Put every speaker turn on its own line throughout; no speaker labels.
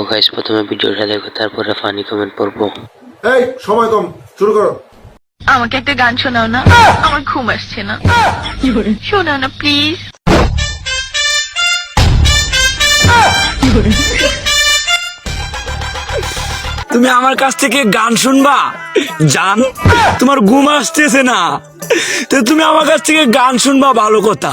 দেখো গাইস প্রথমে ভিডিওটা দেখো তারপরে ফানি কমেন্ট পড়ব।
এই সময় কম শুরু করো।
আমাকে একটা গান শোনাও না আমার ঘুম আসছে না। শোনাও না প্লিজ
তুমি আমার কাছ থেকে গান শুনবা? জান তোমার ঘুম আসতেছে না। তো তুমি আমার কাছ থেকে গান শুনবা ভালো কথা।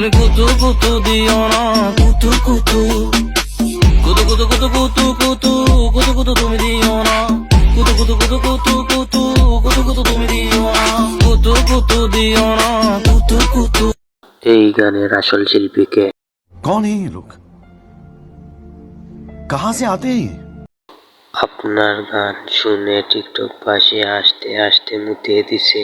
তুমি কুতু কুতু দিও না কুতু কুতু কুতু কুতু কুতু কুতু কুতু কুতু কুতু তুমি দিও না কুতু কুতু কুতু কুতু কুতু কুতু কুতু তুমি দিও না কুতু কুতু দিও না কুতু কুতু
এই গানের আসল শিল্পীকে
কোন এই লোক কাহা সে আতে
আপনার গান শুনে টিকটক পাশে আসতে আসতে মুতিয়ে দিছে